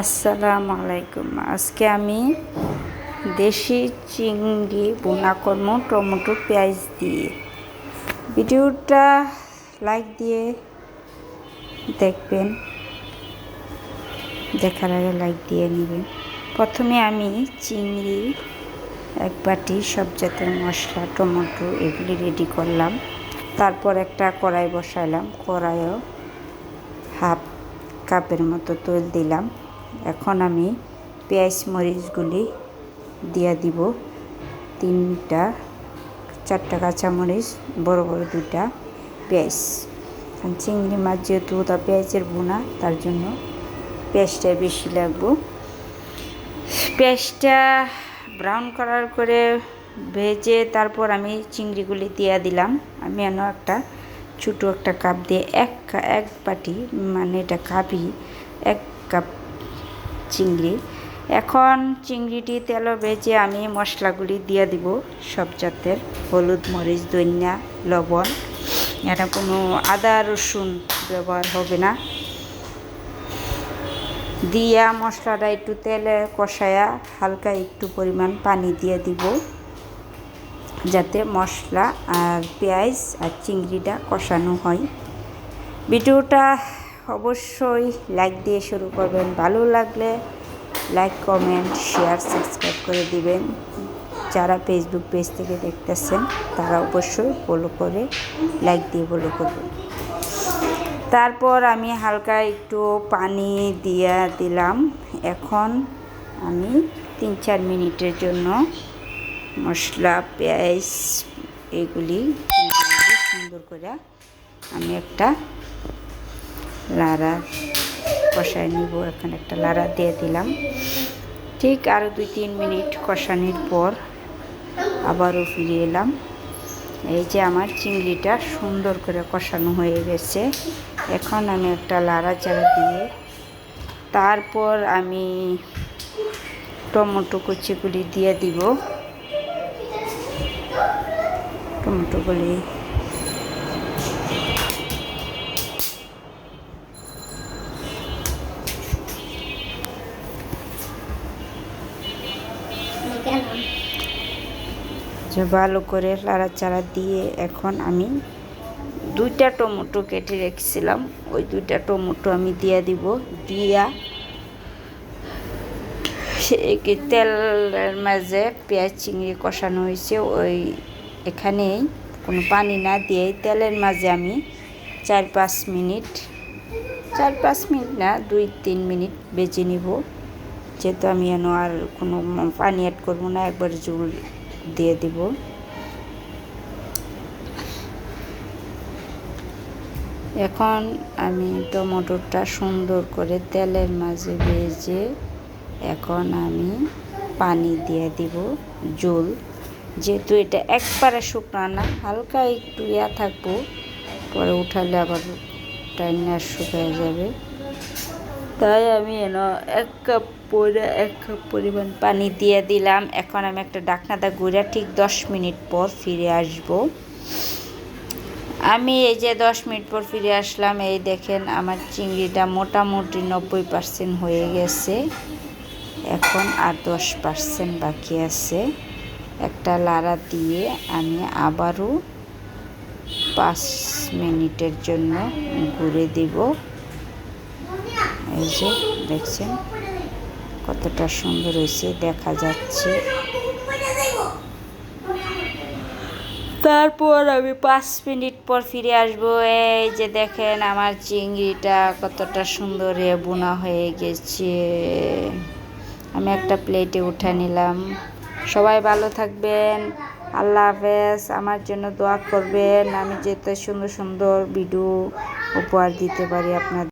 আসসালামু আলাইকুম আজকে আমি দেশি চিংড়ি বোনা কর্ম টমেটো পেঁয়াজ দিয়ে। ভিডিওটা লাইক দিয়ে দেখবেন। দেখার আগে লাইক দিয়ে নেবেন। প্রথমে আমি চিংড়ি এক বাটি সব জাতের মশলা, টমেটো এগুলি রেডি করলাম। তারপর একটা কড়াই বসাইলাম। কড়াইও হাফ কাপের মতো তৈল দিলাম। এখন আমি পেঁয়াজ মরিচগুলি দিয়ে দিব। তিনটা, চারটা কাঁচামরিচ বড় বড় দুটা পেঁয়াজ। কারণ চিংড়ি মাছ যেহেতু ওটা পেঁয়াজের বোনা তার জন্য পেঁয়াজটা বেশি লাগবো। পেঁয়াজটা ব্রাউন কালার করে ভেজে তারপর আমি চিংড়িগুলি দিয়ে দিলাম। আমি এন একটা ছোটো একটা কাপ দিয়ে এক এক বাটি মানে এটা কাপই এক কাপ চিংড়ি। এখন চিংড়িটি তেল ভেজে আমি মশলাগুলি দিয়ে দিব সব জাতের। হলুদ, মরিচ দইনা লবণ। এটা কোনো আদা, রসুন ব্যবহার হবে না। দিয়া মশলাটা একটু তেলে কষায়া হালকা একটু পরিমাণ পানি দিয়ে দিব। যাতে মশলা আর পেঁয়াজ আর চিংড়িটা কষানো হয়। ভিডিওটা অবশ্যই লাইক দিয়ে শুরু করবেন। ভালো লাগলে লাইক কমেন্ট শেয়ার সাবস্ক্রাইব করে দিবেন। যারা ফেসবুক পেজ থেকে দেখতেছেন, তারা অবশ্যই ফলো করে লাইক দিয়ে ফলো করবেন। তারপর আমি হালকা একটু পানি দিয়ে দিলাম। এখন আমি তিন চার মিনিটের জন্য মশলা, পেঁয়াজ, এগুলি সুন্দর করে আমি একটা লাড়া কষায় নিব, এখন একটা লাড়া দিয়ে দিলাম। ঠিক আরও দুই তিন মিনিট কষানির পর আবারও ফিরে এলাম। এই যে আমার চিংড়িটা সুন্দর করে কষানো হয়ে গেছে। এখন আমি একটা লাড়া চাড়া দিয়ে তারপর আমি টমেটো কুচিগুলি দিয়ে দিব। টমেটোগুলি ভালো করে লাড়াচাড়া দিয়ে এখন আমি দুইটা টমেটো কেটে রেখেছিলাম। ওই দুইটা টমেটো আমি দিয়ে দিব। দিয়া তেলের মাঝে পেঁয়াজ চিংড়ি কষানো হয়েছে। ওই এখানেই কোনো পানি না দিয়ে তেলের মাঝে আমি চার পাঁচ মিনিট, চার পাঁচ মিনিট না, দুই তিন মিনিট বেজে নিব। যেহেতু আমি যেন আর কোনো পানি অ্যাড করব না, একবার জল দিয়ে দিব। এখন আমি টমেটোটা সুন্দর করে তেলের মাঝে ভেজে এখন আমি পানি দিয়ে দিব জল। যেহেতু এটা একবারে শুকনা না, হালকা একটু ইয়া থাকব, পরে উঠালে আবার টাইনার শুকিয়ে যাবে। তাই আমি এন, এক কাপ পরে এক কাপ পরিমাণ পানি দিয়ে দিলাম। এখন আমি একটা ডাকনাদা গুঁড়া ঠিক দশ মিনিট পর ফিরে আসব। আমি এই যে দশ মিনিট পর ফিরে আসলাম, এই দেখেন আমার চিংড়িটা মোটামুটি নব্বই পার্সেন্ট হয়ে গেছে। এখন আর দশ পার্সেন্ট বাকি আছে। একটা লাড়া দিয়ে আমি আবারও পাঁচ মিনিটের জন্য ঘুরে দিব। এই যে দেখছেন কতটা সুন্দর হয়েছে, দেখা যাচ্ছে। তারপর আমি পাঁচ মিনিট পর ফিরে আসব। এই যে দেখেন আমার চিংড়িটা কতটা সুন্দর বোনা হয়ে গেছে। আমি একটা প্লেটে উঠে নিলাম। সবাই ভালো থাকবেন। আল্লাহ হাফেজ। আমার জন্য দোয়া করবেন। আমি যেতে সুন্দর সুন্দর ভিডিও উপহার দিতে পারি আপনার